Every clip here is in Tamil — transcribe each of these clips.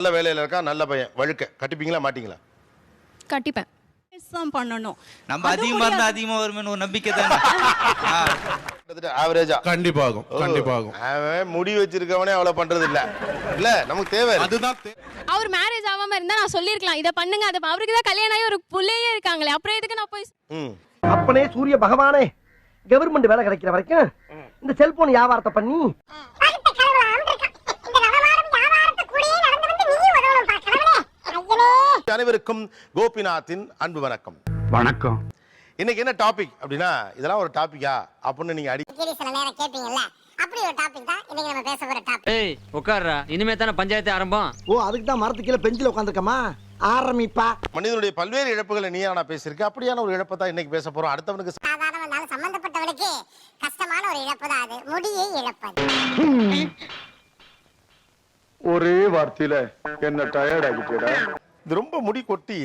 நல்ல வேலையில இருக்கா நல்ல பையன்? வழுக்க. கட்டிப்பீங்களா மாட்டீங்களா? கட்டிப்பேன். தான் பண்ணணும். நம்ம அதிகமா இருந்தா அதிகமா வருமேன்னு ஒரு நம்பிக்கை தானே? ஆவரேஜா கண்டிப்பாகும் கண்டிப்பாகும் அவன் முடி வச்சிருக்கவனே அவ்வளவு பண்றது இல்ல இல்ல நமக்கு தேவை. அதுதான் அவர் மேரேஜ் ஆகாம இருந்தா நான் சொல்லிருக்கலாம் இதை பண்ணுங்க அதை அவருக்கு தான் கல்யாணம் ஆகி ஒரு புள்ளையே இருக்காங்களே. அப்புறம் எதுக்கு நான் போய் ம். அப்பனே சூரிய பகவானே. கவர்மெண்ட் வேலை கிடைக்கிற வரைக்கும் இந்த செல்போன் வியாபாரத்தை பண்ணி அனைவருக்கும் கோபிநாத்தின் அன்பு வணக்கம். வணக்கம். இன்னைக்கு என்ன டாபிக் அப்படின்னா இதெல்லாம் ஒரு டாபிக்கா அப்படின்னு நீங்க அடி அடிக்கடி சில நேரம் கேட்பீங்கல்ல அப்படி ஒரு டாபிக் தான் இன்னைக்கு நம்ம பேச போற டாபிக் ஏய் உட்கார்றா. இனிமே தானே பஞ்சாயத்து ஆரம்பம்? ஓ அதுக்கு தான் மரத்து கீழே பெஞ்சில் உட்காந்துருக்கமா ஆரம்பிப்பா. மனிதனுடைய பல்வேறு இழப்புகளை நீயா நான் பேசியிருக்கேன் அப்படியான ஒரு இழப்பை தான் இன்னைக்கு பேச போறோம். அடுத்தவனுக்கு சாதாரண சம்பந்தப்பட்டவனுக்கு கஷ்டமான ஒரு இழப்பு தான் அது. முடியை இழப்பது ஒரே வார்த்தையில என்ன டயர்ட் ஆகிட்டேடா இது ரொம்ப முடி கொட்டி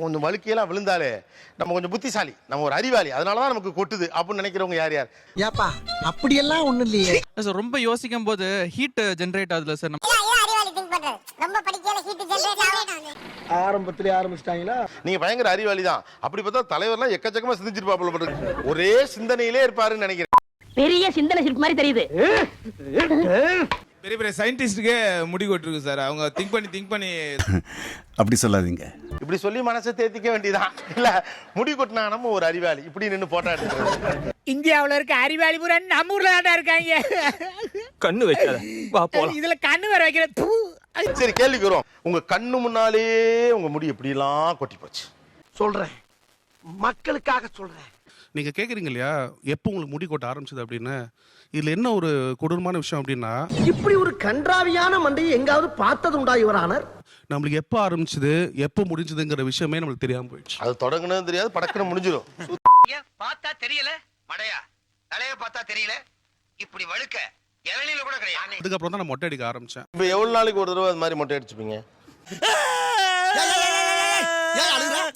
கொஞ்சம் வழுக்கையெல்லாம் விழுந்தாலே நம்ம கொஞ்சம் புத்திசாலி நம்ம ஒரு அறிவாளி. அதனால தான் நமக்கு கொட்டுது அப்படின்னு நினைக்கிறவங்க யார் யார்? ஏப்பா அப்படியெல்லாம் ஒண்ணும் இல்லையே. சார் ரொம்ப யோசிக்கும் போது ஹீட் ஜென்ரேட் ஆகுதுல சார் நம்ம ஆரம்பத்திலே ஆரம்பிச்சிட்டாங்களா? நீங்க பயங்கர அறிவாளி தான் அப்படி பார்த்தா தலைவர்லாம் எக்கச்சக்கமா சிந்திச்சிருப்பாப்புல போல ஒரே சிந்தனையிலே இருப்பாருன்னு நினைக்கிறேன். பெரிய சிந்தனை சிரிப்பு மாதிரி தெரியுது. பெரிய பெரிய சயின்டிஸ்டுக்கே முடி கொட்டிருக்கு சார். அவங்க திங்க் பண்ணி திங்க் பண்ணி அப்படி சொல்லாதீங்க. இப்படி சொல்லி மனசை தேத்திக்க வேண்டியதான் இல்ல முடி கொட்டினா நம்ம ஒரு அறிவாளி. இப்படி நின்னு போட்டோ இந்தியாவுல இருக்க அறிவாளி பூரா நம்ம ஊர்ல தான் இருக்காங்க. கண்ணு வைக்காத. வா போலாம். இதுல கண்ணு வர வைக்கிற தூ. சரி கேள்விக்கு வரும் உங்க கண்ணு முன்னாலே உங்க முடி எப்படி எல்லாம் கொட்டி போச்சு? சொல்றேன். மக்களுக்காக சொல்றேன். நீங்க கேக்குறீங்க இல்லையா எப்போ உங்களுக்கு முடி கொட்ட ஆரம்பிச்சது அப்படின்னு? இதுல என்ன ஒரு கொடூரமான விஷயம் அப்படின்னா இப்படி ஒரு கன்றாவியான மண்டையை எங்காவது பார்த்தது உண்டா இவரானர் நம்மளுக்கு எப்போ ஆரம்பிச்சது எப்போ முடிஞ்சதுங்கிற விஷயமே நம்மளுக்கு தெரியாம போயிடுச்சு. அது தொடங்குனதும் தெரியாது படக்குன்னு முடிஞ்சிடும் பார்த்தா தெரியல? மடையா தலைய பார்த்தா தெரியல? இப்படி வழுக்க இளநில கூட கிடையாது. அதுக்கப்புறம் தான் நான் மொட்டை அடிக்க ஆரம்பிச்சேன். இப்ப எவ்வளவு நாளைக்கு ஒரு தடவை அது மாதிரி மொட்டை அடிச்சுப்பீங்க?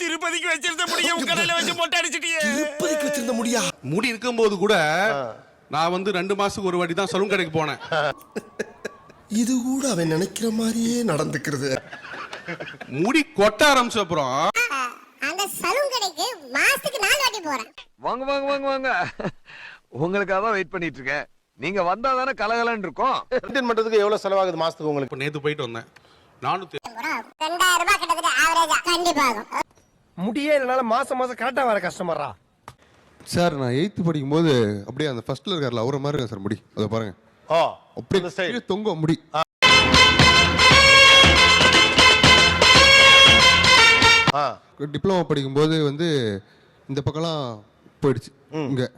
திருப்பதிக்கு வச்சிருந்த முடியும் உங்க கடையில வச்சு மொட்டை அடிச்சிட்டியே. முடி இருக்கும்போது கூட நான் வந்து ரெண்டு மாசத்துக்கு ஒரு வாட்டி தான் சலூன் கடைக்கு போனேன். இது கூட அவன் நினைக்கிற மாதிரியே நடந்துக்கிறது. முடி கொட்ட ஆரம்பிச்ச அப்புறம் அந்த சலூன் கடைக்கு மாசத்துக்கு நாலு வாட்டி போறேன். வாங்க வாங்க வாங்க வாங்க. உங்களுக்காக தான் வெயிட் பண்ணிட்டு இருக்கேன். நீங்க வந்தா தானே கலகலன்னு இருக்கும். மெயின்டைன் பண்றதுக்கு எவ்வளவு செலவாகுது மாசத்துக்கு உங்களுக்கு? இப்போ நேத்து போயிட்டு வந்தேன். நானூத்தி ரெண்டாயிரம் ரூபாய் கிட்டத்தட்ட ஆவரேஜா கண்டிப்பா ஆகும் முடியே இல்லனால மாசம் மாசம் கரெக்டா வர கஷ்டமாடா சார் நான் எயித்து படிக்கும்போது அப்படியே அந்த ஃபர்ஸ்ட்ல இருக்கார்ல அவரை மாதிரி இருக்கேன் சார் முடி. அதை பாருங்க. ஓ அப்படியே இந்த style. கீழே தொங்கும் முடி. ஆ. டிப்ளமோ படிக்கும்போது வந்து இந்த பக்கம்லாம் போயிடுச்சு இங்க.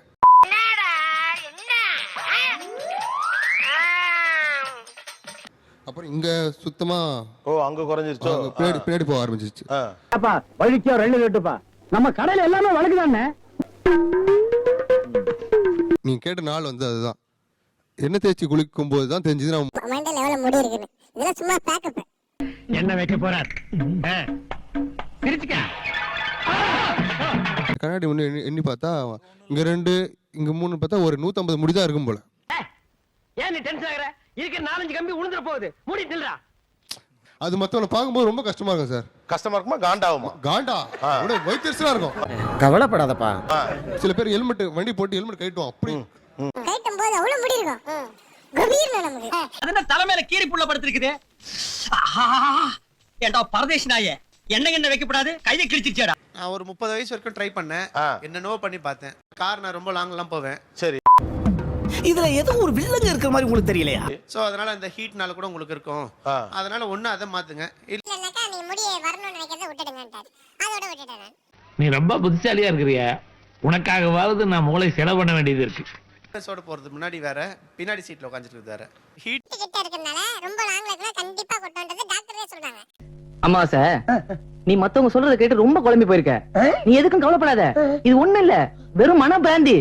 அப்புறம் இங்க சுத்தமா ஓ அங்க குறைஞ்சிருச்சோ? பின்னாடி பின்னாடி போக ஆரம்பிச்சிச்சு ஆ. அப்பா வழிக்கோ ரெண்டு கேட்டுப்பா நம்ம கடையில எல்லாமே வழக்கு தானே நீங்க கேட்ட நாள் வந்து அதுதான். எண்ணெய் தேய்ச்சி குளிக்கும் போது தான் தெரிஞ்சது நான் மண்டல எவ்வளவு முடி இருக்குன்னு இதெல்லாம் சும்மா பேக்கப் என்ன வைக்க போறார்? சிரிச்சுக்க. கண்ணாடி முன்னே எண்ணி- பார்த்தா இங்க ரெண்டு இங்க மூணு பார்த்தா ஒரு நூத்தம்பது முடி தான் இருக்கும் போல. ஏன் நீ டென்ஷன் ஆகுற? இதுக்கு நாலஞ்சு கம்பி உளுந்துற போகுது. மூடி நில்றா. அது மத்தவங்களை பார்க்கும்போது ரொம்ப கஷ்டமா இருக்கும் சார். கஷ்டமா இருக்குமா? காண்டாகுமா காண்டா? அப்படியே வயிற்றுச்சலா இருக்கும். கவலைப்படாதப்பா. சில பேர் ஹெல்மெட் வண்டி போட்டு ஹெல்மெட் கட்டுவோம் அப்படி. கட்டும் போது அவ்வளவு முடி இருக்கும். கம்பீர்ல நமக்கு. அது தலைமையில கீரி புள்ள படுத்திருக்குது? ஏண்டா பரதேசி நாயே. என்ன என்ன வைக்கப்படாது. கையை கிழிச்சிருச்சேடா நான் ஒரு முப்பது வயசு வரைக்கும் ட்ரை பண்ணேன். என்னென்னவோ பண்ணி பார்த்தேன். கார் நான் ரொம்ப லாங் எல்லாம் போவேன். சரி. இதுல ஏதோ ஒரு வில்லங்க இருக்கிற மாதிரி உங்களுக்கு தெரியலையா? சோ அதனால அந்த ஹீட்னால கூட உங்களுக்கு இருக்கும். அதனால ஒண்ணு அதை மாத்துங்க. இல்ல இல்லைன்னாக்கா நீ முடியை வரணும்னு நினைக்கிறத விட்டுடுங்கன்ட்டாரு. அதோட விட்டுட்டேன் நீ ரொம்ப புத்திசாலியா இருக்கிறிய? உனக்காகவாவது நான் மூளை செலவு பண்ண வேண்டியது இருக்கு. சோட போறது முன்னாடி வேற பின்னாடி சீட்ல உட்காந்துட்டு வேற ஹீட் கிட்ட இருக்கறனால ரொம்ப லாங்ல இருக்கா கண்டிப்பா கொட்டோன்றது டாக்டரே சொல்றாங்க. அம்மாச நீ மத்தவங்க சொல்றத கேட்டு ரொம்ப குழம்பி போயிருக்க. நீ எதுக்கும் கவலைப்படாத. இது ஒண்ணு இல்ல. வெறும் மன பிராந்தி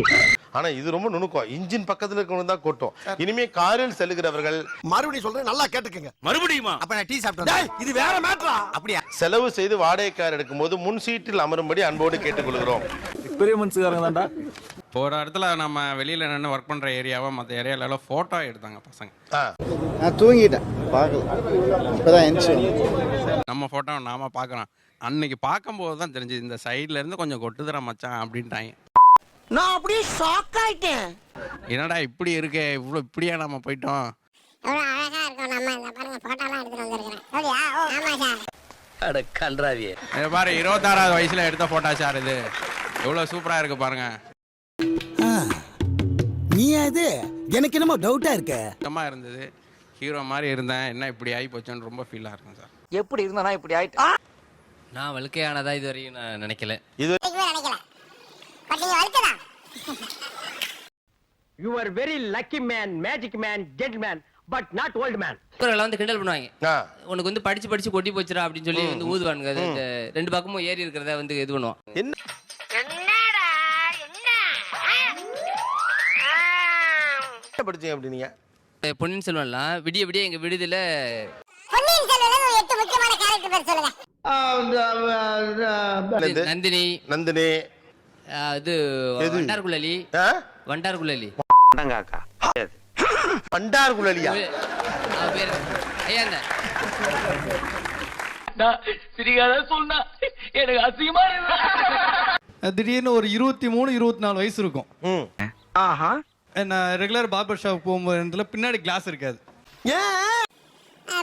ஆனா இது ரொம்ப நுணுக்கம். இன்ஜின் பக்கத்துல இருக்கவங்க தான் கொட்டும் இனிமே காரில் செல்லுகிறவர்கள் மறுபடியும் சொல்றேன் நல்லா கேட்டுக்கங்க. மறுபடியுமா? அப்ப நான் டீ சாப்பிட்டேன் இது வேற மேட்ரா அப்படியா? செலவு செய்து வாடகை கார் எடுக்கும்போது முன் சீட்டில் அமரும்படி அன்போடு கேட்டுக்கொள்கிறோம். பெரிய மனுஷக்காரங்க தான்டா. ஒரு இடத்துல நம்ம வெளியில நின்று ஒர்க் பண்ற ஏரியாவை மற்ற ஏரியால போட்டோ எடுத்தாங்க பசங்க. நான் தூங்கிட்டேன். பார்க்கல. இப்பதான் எந்திரிச்சு நம்ம போட்டோ நாம பார்க்கறோம். அன்னைக்கு பார்க்கும்போது தான் தெரிஞ்சது இந்த சைடுல இருந்து கொஞ்சம் கொட்டுதுற மச்சான் அப்படின்ட்டாங்க. நான் அப்படியே ஷாக் ஆயிட்டேன். என்னடா இப்படி இருக்கே? இவ்வளோ இப்படியா நம்ம போயிட்டோம்? எவ்வளவு அழகா இருக்கும் நம்ம. இந்த பாருங்க போட்டோலாம் எடுத்துட்டு வந்திருக்கிறேன். அப்படியா ஓ ஆமா சார் அட கன்றாவியே. இதை பாரு இருபத்தாறாவது வயசுல எடுத்த போட்டோ சார் இது. எவ்வளோ சூப்பரா இருக்கு பாருங்க. நீ அது எனக்கு என்னமோ டவுட்டா இருக்க. சுத்தமா இருந்தது. ஹீரோ மாதிரி இருந்தேன். என்ன இப்படி ஆகி போச்சோன்னு ரொம்ப ஃபீலாக இருக்கும் சார் எப்படி இருந்தானா இப்படி ஆயிட்டு நான் வழுக்கையானதா இது வரையும் நான் நினைக்கல. இதுக்குமே நினைக்கல பட் நீங்க வலுக்குதா you are very lucky man magic man gent man but not old man வந்து கிண்டல் பண்ணுவாங்க. உனக்கு வந்து படிச்சு படிச்சு கொட்டி போச்சுடா அப்படின்னு சொல்லி வந்து ஊதுவானுங்க. அது இந்த ரெண்டு பக்கமும் ஏறி இருக்கிறத வந்து இது பண்ணுவோம் என்னடா என்ன? என்ன படிச்சீங்க அப்படி நீங்க? பொன்னியின் செல்வன்லாம் விடிய விடிய எங்க விடுதியில பொன்னியின் செல்வன்ல ஒரு எட்டு முக்கியமான கேரக்டர் பேர் சொல்லுங்க. என்னது? நந்தினி. நந்தினி. ஆஹ் இது எது? வண்டார்குழலி. ஆ? வண்டார்குழலி பண்டார் குழலியா? திடீர்னு ஒரு இருபத்தி மூணு இருபத்தி நாலு வயசு இருக்கும். நான் ரெகுலர் பார்பர் ஷாப் போகும்போது பின்னாடி கிளாஸ் இருக்காது.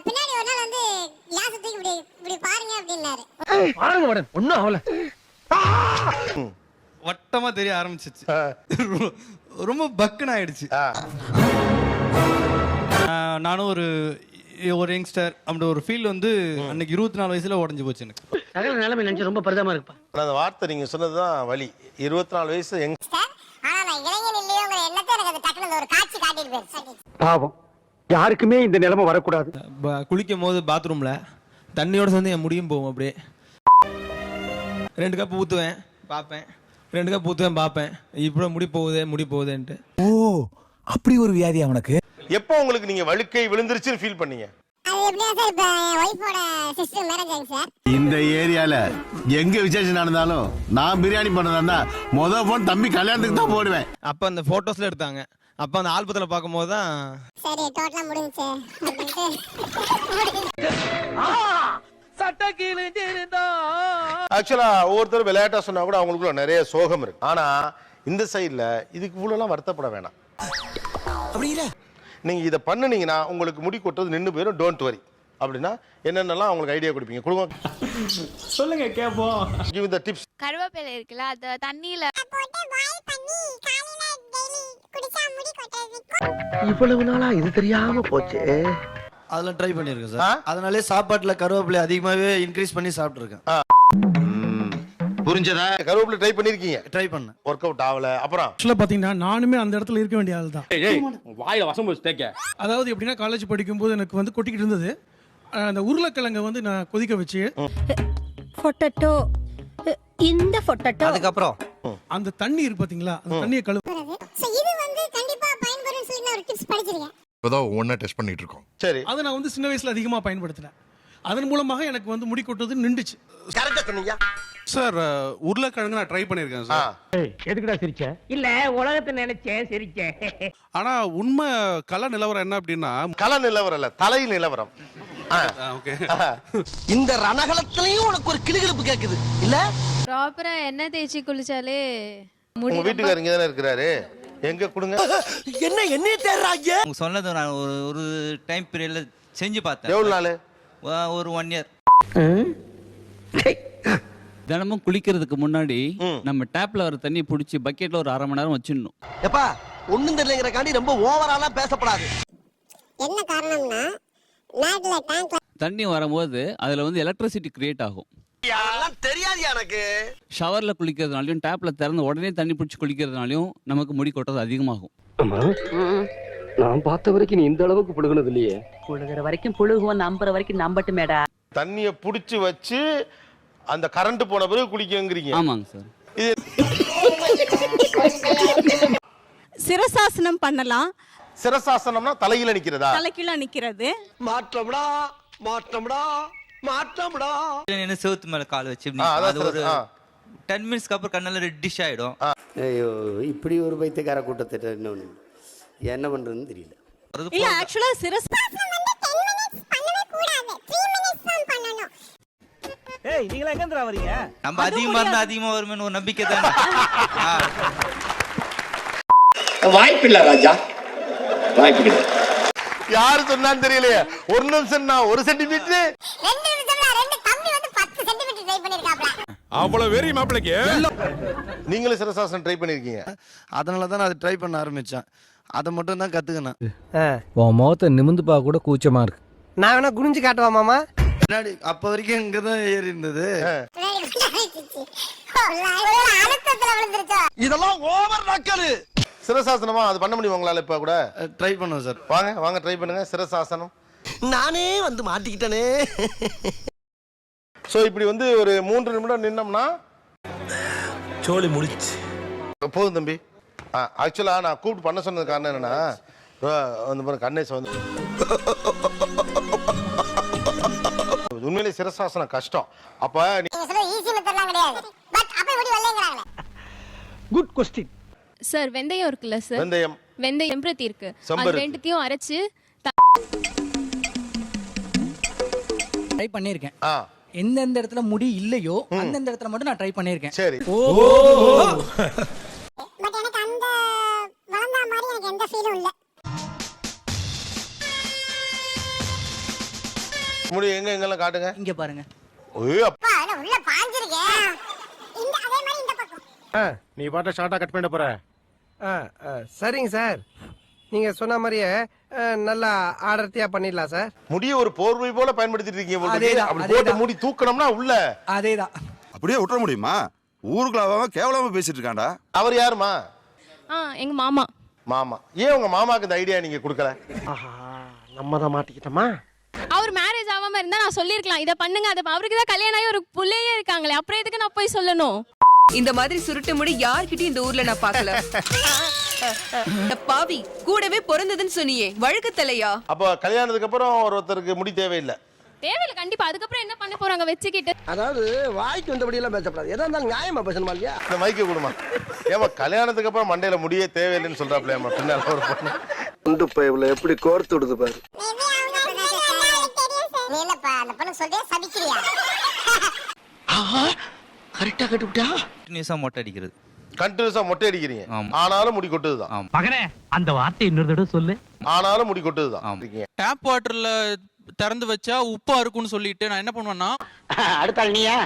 பின்னாடி ஒரு நாள் வந்து கிளாஸ் தூக்கி இப்படி இப்படி பாருங்க அப்படின்னாரு. பாருங்க மேடம் ஒன்னும் ஆகல. வட்டமா தெரிய ஆரம்பிச்சிச்சு. ரொம்ப பக்குன்னு ஆயிடுச்சு நானும் ஒரு ஒரு யங்ஸ்டர் அப்படி ஒரு ஃபீல் வந்து அன்னைக்கு இருபத்தி நாலு வயசுல உடஞ்சு போச்சு எனக்கு. சகல நிலைமை நினைச்சு ரொம்ப பரிதமா இருப்பா ஆனா அந்த வார்த்தை நீங்க சொன்னதுதான் வழி இருபத்தி நாலு வயசு போயிருச்சு பாவம். யாருக்குமே இந்த நிலைமை வரக்கூடாது. குளிக்கும் போது பாத்ரூம்ல தண்ணியோட சேர்ந்து என் முடியும் போகும் அப்படியே. ரெண்டு கப் ஊத்துவேன் பார்ப்பேன். ரெண்டு கப் ஊத்துவேன் பார்ப்பேன். இப்படி முடி போகுதே முடி போகுதேன்ட்டு. ஓ அப்படி ஒரு வியாதி அவனுக்கு? எப்போ உங்களுக்கு நீங்க வழுக்கை விழுந்துருச்சுன்னு ஃபீல் பண்ணீங்க? அது எப்படியா சார் இப்ப என் ஒய்ஃபோட சிஸ்டர் மேரேஜ் ஆகுது சார் இந்த ஏரியால எங்க விசேஷம் நடந்தாலும் நான் பிரியாணி பண்ணதா முத போன் தம்பி கல்யாணத்துக்கு தான் போடுவேன். அப்போ அந்த ஃபோட்டோஸில் எடுத்தாங்க. அப்போ அந்த ஆல்பத்தில் பார்க்கும்போது தான் சரி டோட்டலா முடிஞ்சுச்சு. அப்படின்ட்டு சட்ட கிழிஞ்சிருந்தா ஆக்சுவலா ஒவ்வொருத்தரும் விளையாட்டா சொன்னா கூட அவங்களுக்குள்ள நிறைய சோகம் இருக்கு. ஆனா இந்த சைடுல இதுக்கு இவ்வளவுலாம் வருத்தப்பட வேணாம். நீங்க இதை பண்ணுனீங்கன்னா உங்களுக்கு முடி கொட்டுறது நின்று போயிடும். டோன்ட் வரி அப்படின்னா என்னென்னலாம் அவங்களுக்கு ஐடியா கொடுப்பீங்க? கொடுங்க. சொல்லுங்க கேட்போம் கிவ் த டிப்ஸ் கருவேப்பிலை இருக்குல்ல அதை தண்ணியில இவ்வளவு நாளா இது தெரியாம போச்சு. அதெல்லாம் ட்ரை பண்ணியிருக்கேன்? சார் அதனாலே சாப்பாட்டில் கருவேப்பிலை அதிகமாகவே இன்க்ரீஸ் பண்ணி சாப்பிட்ருக்கேன் புரிஞ்சதா? கருவேப்பிலை ட்ரை பண்ணிருக்கீங்க? ட்ரை பண்ணேன். ஒர்க் அவுட் ஆகல. அப்புறம்? ஆக்சுவலாக பார்த்தீங்கன்னா நானுமே அந்த இடத்துல இருக்க வேண்டிய ஆள் தான். வாயில வசம் போச்சு தேக்க. அதாவது எப்படின்னா காலேஜ் படிக்கும்போது எனக்கு வந்து கொட்டிக்கிட்டு இருந்தது. அந்த உருளைக்கிழங்கை வந்து நான் கொதிக்க வச்சு பொட்டட்டோ இந்த பொட்டட்டோ அதுக்கப்புறம்? அந்த தண்ணி இருக்கு அந்த தண்ணியை இப்போதான் ஒவ்வொன்றா டெஸ்ட் பண்ணிட்டு இருக்கோம் சரி. அதை நான் வந்து சின்ன வயசுல அதிகமாக பயன்படுத்தினேன். அதன் மூலமாக எனக்கு வந்து முடி கொட்டுறது நின்றுச்சு. கரெக்டா சொன்னீங்க. சார் உருளைக்கிழங்கு நான் ட்ரை பண்ணியிருக்கேன் ஆ. சார் எதுக்குடா சிரிச்ச? இல்ல உலகத்தை நினைச்சேன் சிரிச்சேன். ஆனா உண்மை கல நிலவரம் என்ன அப்படின்னா கல நிலவரம் இல்ல தலை நிலவரம். இந்த ரணகலத்திலையும் உனக்கு ஒரு கிளுகிழப்பு கேக்குது. இல்ல? ப்ராப்பரா எண்ணெய் தேய்ச்சி குளிச்சாலே உங்க வீட்டுக்காரர் இங்க தானே இருக்கிறாரு? எங்க கொடுங்க? என்ன என்னைய தேடுறாங்க? அவங்க சொன்னதை நான் ஒரு ஒரு டைம் பீரியட்ல செஞ்சு பார்த்தேன். எவ்வளவு நாள்? ஒரு ஒன் இயர் தினமும் குளிக்கிறதுக்கு முன்னாடி ம். நம்ம டேப்ல வர தண்ணி பிடிச்சி பக்கெட்ல ஒரு அரை மணி நேரம் வச்சிடணும். எப்பா ஒண்ணும் தெரியலங்கிறக்காண்டி ரொம்ப ஓவராலாம் பேசப்படாது. என்ன காரணம்னா நாட்டுல டேங்க்ல தண்ணி வரும்போது அதுல வந்து எலக்ட்ரிசிட்டி கிரியேட் ஆகும். தெரியாது எனக்கு? ஷவர்ல குளிக்கிறதுனாலையும் டேப்ல திறந்து உடனே தண்ணி பிடிச்சி குளிக்கிறதுனாலையும் நமக்கு முடி கொட்டுறது அதிகமாகும். நான் பார்த்த வரைக்கும் நீ இந்த அளவுக்கு புடுங்கினது இல்லையே. புழுகிற வரைக்கும் புழுகுவோம் நம்புற வரைக்கும் நம்பட்டுமேடா. தண்ணிய புடிச்சு வச்சு அந்த கரண்ட் போன பிறகு குளிக்கங்கிறீங்க. ஆமாங்க சார். சிரசாசனம் பண்ணலாம். சிரசாசனம்னா தலையில நிக்கிறதா? தலைக்கீழ நிக்கிறது. மாற்றம்டா மாற்றம்டா. மாற்றம்டா. என்ன செவுத்து மேல கால் வச்சு சிரச- ஆ. டென் மினிட்ஸ்க்கு அப்புறம் கண்ணெல்லாம் ரெட்டிஷ் ஆயிடும். ஐயோ இப்படி ஒரு பைத்தியக்கார கூட்டத்திட்ட இன்னொன்று என்ன பண்ணுறதுன்னு தெரியல. இல்ல ஆக்சுவலா சிரஸ் ஏய் நீங்களா எங்க வரீங்க நம்ம அதிகமா இருந்தா அதிகமா வருமேன்னு ஒரு நம்பிக்கை தானே. வாய்ப்பில்லை ராஜா. வாய்ப்பு யாரு சொன்னான்னு தெரியலையே. ஒரு நிமிஷம் நான் ஒரு சென்டிமீட்டர் ரெண்டு நிமிஷம்ல ரெண்டு தம்பி வந்து பத்து சென்டிமீட்டர் ட்ரை பண்ணிருக்காப்ல. அவ்வளவு வெறி மாப்பிளைக்கு. நீங்களும் சிரசாசனம் ட்ரை பண்ணிருக்கீங்க. அதனால தான் நான் அதை ட்ரை பண்ண ஆரம்பித்தேன் அதை மட்டும் தான் கற்றுக்கினேன் உன் முகத்தை நிமிந்து பார்க்க கூட கூச்சமா இருக்கு. நான் வேணா குனிஞ்சு காட்டுவா மாமா? பின்னாடி அப்போ வரைக்கும் இங்கே தான் ஏறி இருந்தது. இதெல்லாம் ஓவர் நக்கலு. சிரசாசனமா அது பண்ண முடியும் உங்களால இப்ப கூட? ட்ரை பண்ணுவேன் சார். வாங்க வாங்க ட்ரை பண்ணுங்க. சிரசாசனம். நானே வந்து மாட்டிக்கிட்டனே. சோ இப்படி வந்து ஒரு மூன்று நிமிடம் நின்னோம்னா? சோலி முடிச்சு. போதும் தம்பி. ஆக்சுவலா நான் கூப்பிட்டு பண்ண சொன்னது காரணம் என்னன்னா வந்து பாருங்க கண்ணேச வந்து உண்மையிலே சிரசாசனம் கஷ்டம். அப்ப குட் கொஸ்டின் சார் வெந்தயம் இருக்குல்ல சார்? வெந்தயம். வெந்தயம் செம்பருத்தி இருக்கு. அது செம்பருத்தி. ரெண்டுத்தையும் அரைச்சு ட்ரை பண்ணியிருக்கேன். ஆ. எந்தெந்த இடத்துல முடி இல்லையோ அந்தந்த இடத்துல மட்டும் நான் ட்ரை பண்ணியிருக்கேன். சரி. பட் எனக்கு அந்த வளர்ந்தா மாதிரி எனக்கு எந்த ஃபீலும் இல்ல. முடி எங்க எங்கெல்லாம் காட்டுங்க? இங்க பாருங்க. ஐயோ, அப்பா. என்ன உள்ள பாஞ்சிருக்கேன் இந்த அதே மாதிரி இந்த பக்கம். நீ பாட்ட ஷார்ட்டா கட் பண்ண போற. சரிங்க சார். நீங்க சொன்ன மாதிரியே நல்லா ஆடர்த்தியா பண்ணிடலாம் சார். முடிய ஒரு போர்வை போல பயன்படுத்திட்டு இருக்கீங்க போல இருக்கு. அதேதான், அப்படி போட்டு அதேதான். முடி தூக்கணும்னா உள்ள. அதேதான். அப்படியே விட்டுற முடியுமா? ஊருக்குள்ள அவன் கேவலமா பேசிட்டு இருக்கான்டா. அவர் யாருமா ஆ எங்க மாமா. மாமா. ஏன் உங்க மாமாக்கு இந்த ஐடியா நீங்க கொடுக்கல? ஆஹா நம்ம தான் மாட்டிக்கிட்டோமா? அவர் மேரேஜ் ஆகாம இருந்தா நான் சொல்லிருக்கலாம் இத பண்ணுங்க அது அவருக்கு தான் கல்யாணம் ஆகி ஒரு புள்ளையே இருக்காங்களே. அப்புறம் எதுக்கு நான் போய் சொல்லணும்? இந்த மாதிரி சுருட்டு முடி யார்கிட்டயும் இந்த ஊர்ல நான் பார்க்கல. இந்த பாவி கூடவே பிறந்ததுன்னு சொன்னியே வழுக்கு தலையா அப்போ கல்யாணத்துக்கு அப்புறம் ஒருத்தருக்கு முடி தேவையில்லை. தேவையில்லை கண்டிப்பா. அதுக்கப்புறம் என்ன பண்ண போறாங்க வச்சுக்கிட்டு? அதாவது வாய்க்கு வந்தபடி எல்லாம் பேசக்கூடாது. எதா இருந்தாலும் நியாயமா பேசணுமா இல்லையா? இந்த மைக்க கொடுமா. ஏமா கல்யாணத்துக்கு அப்புறம் மண்டையில முடியே தேவையில்லைன்னு சொல்றாப்ல ஏமா பின்னால ஒரு பொண்ணு. உண்டு பைப்ல எப்படி கோர்த்து விடுது பாரு. நீ என்னப்பா அந்த பொண்ணு சொல்றியா? சபிக்கிறியா? கரெக்டா கட்டுவிட்டா கண்டினியூஸா மொட்டை அடிக்கிறது. கண்டினியூஸா மொட்டை அடிக்கிறீங்க. ஆனாலும் முடி கொட்டுதுதான். மகனே அந்த வார்த்தை இன்னொரு தடவை சொல்லு. ஆனாலும் முடி கொட்டுதுதான். டேப் வாட்டர்ல திறந்து வச்சா உப்பா இருக்கும்னு சொல்லிட்டு நான் என்ன பண்ணுவேன்னா அடுத்த நீயா?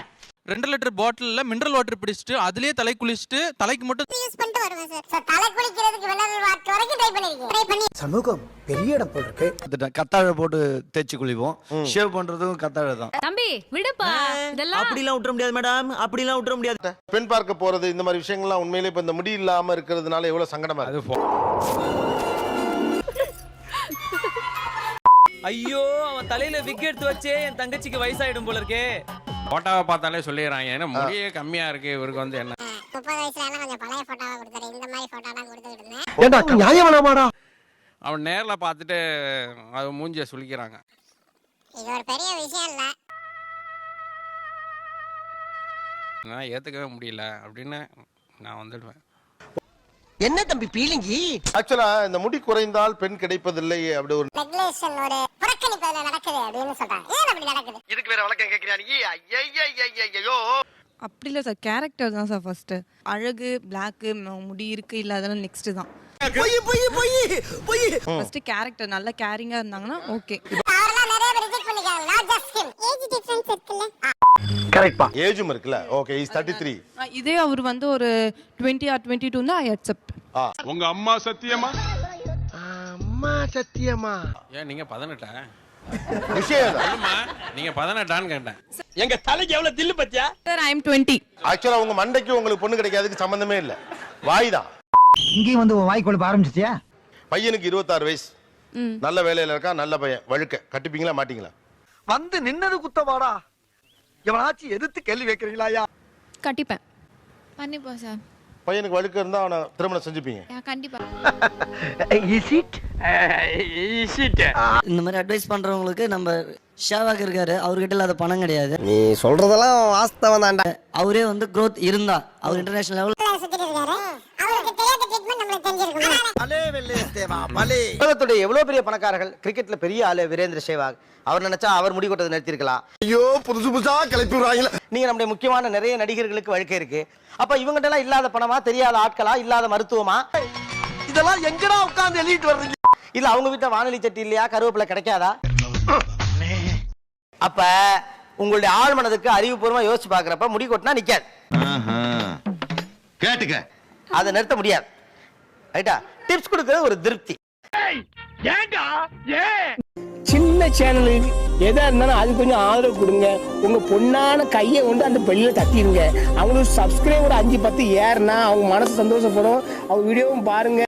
ரெண்டு லிட்டர் பாட்டில்ல மினரல் வாட்டர் பிடிச்சிட்டு அதுலயே தலை குளிச்சுட்டு தலைக்கு மட்டும் யூஸ் பண்ணிட்டு வருவேன் சார் சார் தலை குளிக்கிறதுக்கு மினரல் வாட்டர் வரைக்கும் ட்ரை பண்ணிருக்கேன். ட்ரை பண்ணி சமூகம் பெரிய இடம் போல் இருக்கு கத்தாழை போட்டு தேய்ச்சி குளிப்போம். ஷேவ் பண்ணுறதும் கத்தாழை தான். தம்பி விடுப்பா. இதெல்லாம் அப்படிலாம் விட்டுற முடியாது மேடம் அப்படிலாம் விட்டுற முடியாது. பெண் பார்க்க போறது இந்த மாதிரி விஷயங்கள்லாம் உண்மையிலே இப்ப இந்த முடி இல்லாம இருக்கிறதுனால எவ்வளவு சங்கடமா இருக்கு? ஐயோ அவன் தலையில விக் எடுத்து வச்சே என் தங்கச்சிக்கு வயசாயிடும் போல இருக்கே. போட்டோவை பார்த்தாலே சொல்லிடுறாங்க. ஏன்னா முடியே கம்மியா இருக்கு. இவருக்கு வந்து என்ன? முப்பது வயசுல கொஞ்சம் பழைய போட்டோவா கொடுத்தாரு. இந்த மாதிரி போட்டோலாம் கொடுத்துட்டு இருந்தேன். ஏண்டா நியாயம் வேணாமாடா? அவன் நேர்ல பார்த்துட்டு அது மூஞ்சிய சுளிக்கிறாங்க. இது ஒரு பெரிய விஷயம் இல்ல. நான் ஏத்துக்கவே முடியல அப்படின்னு நான் வந்துடுவேன். என்ன தம்பி பீலிங்கி ஆக்சுவலா இந்த முடி குறைந்தால் பெண் கிடைப்பதில்லை அப்படி ஒரு நெக்லேஷன் ஒரு புறக்கணிப்பு அதுல நடக்குது அப்படின்னு சொல்றாங்க. ஏன் அப்படி நடக்குது? இதுக்கு வேற வழக்கம் நீ? ஐயோ அப்படி இல்ல சார் கேரக்டர் தான் சார் ஃபர்ஸ்ட் அழகு பிளாக் முடி இருக்கு இல்ல அதெல்லாம் நெக்ஸ்ட் தான். பொய் பொய் பொய் பொய். ஃபர்ஸ்ட் கேரக்டர் நல்ல கேரிங்கா இருந்தாங்கன்னா ஓகே அவரெல்லாம் நிறைய பேர் ரிஜெக்ட் பண்ணிருக்காங்க not just him age difference இருக்குல்ல. கரெக்ட்பா ஏஜும் இருக்குல்ல. ஓகே இஸ் தேர்ட்டி த்ரீ இதே அவர் வந்து ஒரு twenty or twenty two I accept உங்க அம்மா சத்தியமா? அம்மா சத்தியமா? ஏன் நீங்க பதினெட்டா? விஷயம் நீங்க பதினெட்டான்னு கேட்டேன். எங்க தலைக்கு எவ்வளவு தில்லு பத்தியா? சார் ஐ எம் டுவெண்ட்டி ஆக்சுவலா உங்க மண்டைக்கு உங்களுக்கு பொண்ணு கிடைக்காதுக்கு சம்பந்தமே இல்ல. வாய் தான். இங்கேயும் வந்து வாய் கொழுப்ப ஆரம்பிச்சிட்டியா? பையனுக்கு இருபத்தாறு வயசு. நல்ல வேலையில இருக்கான் நல்ல பையன். வழுக்க. கட்டிப்பீங்களா மாட்டீங்களா? வந்து நின்னது குத்தவாடா எவனாச்சும் எதிர்த்து கேள்வி வைக்கிறீங்களா கட்டிப்பேன் பண்ணிப்போம் சார் பையனுக்கு வழுக்க இருந்தா அவனை திருமணம் செஞ்சுப்பீங்க. கண்டிப்பா. இஸ் இட் இந்த மாதிரி அட்வைஸ் பண்றவங்களுக்கு நம்ம ஷேவாக் இருக்காரு அவர்கிட்ட இல்லாத பணம் கிடையாது. நீ சொல்றதெல்லாம் வாஸ்தவம் தான்டா அவரே வந்து growth இருந்தா அவர் இன்டர்நேஷனல் லெவல் சுத்திட்டு இருக்காரு. அவருக்கு தெரியாத ட்ரீட்மெண்ட் நம்மளுக்கு தெரிஞ்சிருக்கும். உலகத்துடைய எவ்வளவு பெரிய பணக்காரர்கள் கிரிக்கெட்ல பெரிய ஆளு வீரேந்திர சேவாக் அவர் நினைச்சா அவர் முடி கொட்டதை நிறுத்திருக்கலாம் ஐயோ புதுசு புதுசா கிளப்பி விடுறாங்களே நீங்க நம்முடைய முக்கியமான நிறைய நடிகர்களுக்கு வழக்கை இருக்கு. அப்ப இவங்ககிட்ட எல்லாம் இல்லாத பணமா தெரியாத ஆட்களா இல்லாத மருத்துவமா? இதெல்லாம் எங்கடா உட்கார்ந்து எழுதிட்டு வர்றீங்க? இல்ல அவங்க வீட்டுல வானொலி சட்டி இல்லையா? கருவேப்பிலை கிடைக்காதா? அப்ப உங்களுடைய ஆழ் மனதுக்கு அறிவுபூர்வமா யோசிச்சு பாக்குறப்ப முடி கொட்டினா நிக்காது. கேட்டுக்க. அதை நிறுத்த முடியாது. ரைட்டா? டிப்ஸ் கொடுக்கறது ஒரு திருப்தி. சின்ன சேனல் எதா இருந்தாலும் அது கொஞ்சம் ஆதரவு கொடுங்க. உங்க பொண்ணான கையை கொண்டு அந்த பெல்லில தட்டிடுங்க அவங்களுக்கு சப்ஸ்கிரைபர் அஞ்சு பத்து ஏறுனா அவங்க மனசு சந்தோஷப்படும். அவங்க வீடியோவும் பாருங்க.